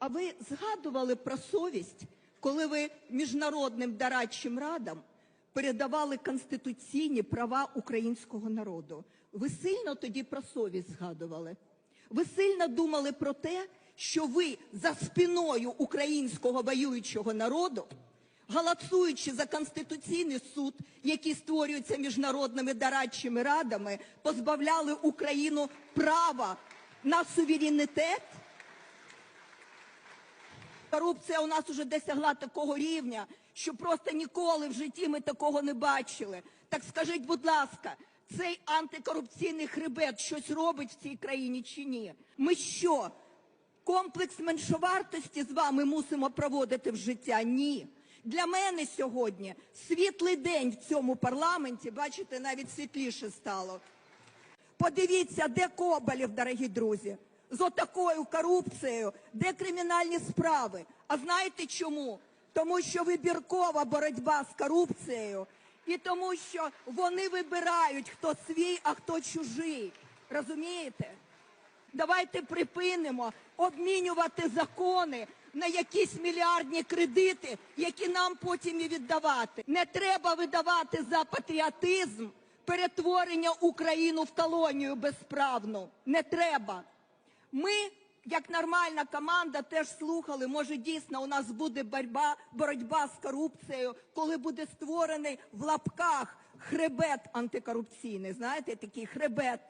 А ви згадували про совість, коли ви міжнародним дорадчим радам передавали конституційні права українського народу? Ви сильно тоді про совість згадували? Ви сильно думали про те, що ви за спиною українського воюючого народу, голосуючи за конституційний суд, який створюється міжнародними дорадчими радами, позбавляли Україну права на суверенітет? Корупція у нас уже досягла такого рівня, що просто ніколи в житті ми такого не бачили. Так скажіть, будь ласка, цей антикорупційний хребет щось робить в цій країні чи ні? Ми що? Комплекс меншовартості з вами мусимо проводити в життя? Ні. Для мене сьогодні світлий день в цьому парламенті, бачите, навіть світліше стало. Подивіться, де Коболєв, дорогі друзі, з отакою корупцією, де кримінальні справи. А знаєте чому? Тому що вибіркова боротьба з корупцією і тому, що вони вибирають, хто свій, а хто чужий. Розумієте? Давайте припинимо обмінювати закони на якісь мільярдні кредити, які нам потім і віддавати. Не треба видавати за патріотизм перетворення Україну в колонію безправну. Не треба. Ми, як нормальна команда, теж слухали. Може, дійсно у нас буде боротьба, боротьба з корупцією, коли буде створений в лапках хребет антикорупційний. Знаєте, такий хребет.